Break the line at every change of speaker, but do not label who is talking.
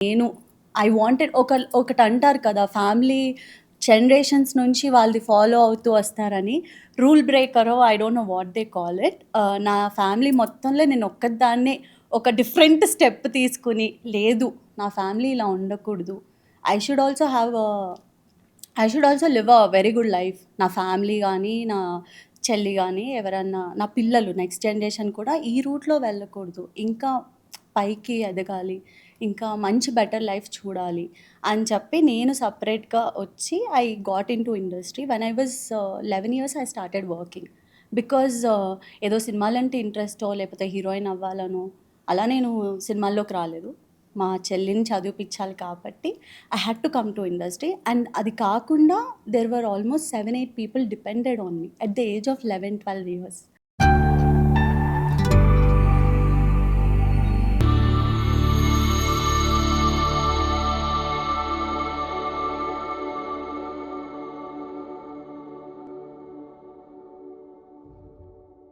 నేను I wanted ఒక ఒకటి అంటారు కదా ఫ్యామిలీ జనరేషన్స్ నుంచి వాళ్ళది ఫాలో అవుతూ వస్తారని. Rule బ్రేకరో I don't know what they call it నా ఫ్యామిలీ మొత్తంలో నేను ఒక్కదాన్నే ఒక డిఫరెంట్ స్టెప్ తీసుకుని లేదు నా ఫ్యామిలీ ఇలా ఉండకూడదు. I should also have I should also live a very good life నా ఫ్యామిలీ కానీ నా చెల్లి కానీ ఎవరన్నా నా పిల్లలు నెక్స్ట్ జనరేషన్ కూడా ఈ రూట్లో వెళ్ళకూడదు. ఇంకా పైకి ఎదగాలి. ఇంకా మంచి బెటర్ లైఫ్ చూడాలి అని చెప్పి నేను సపరేట్గా వచ్చి I got into industry when I was eleven years I started working because ఏదో సినిమాలంటే ఇంట్రెస్టో లేకపోతే హీరోయిన్ అవ్వాలనో అలా నేను సినిమాల్లోకి రాలేదు. మా చెల్లిని చదివిపించాలి కాబట్టి I had to come to industry and అది కాకుండా there were almost seven eight people depended on me at the age of eleven twelve years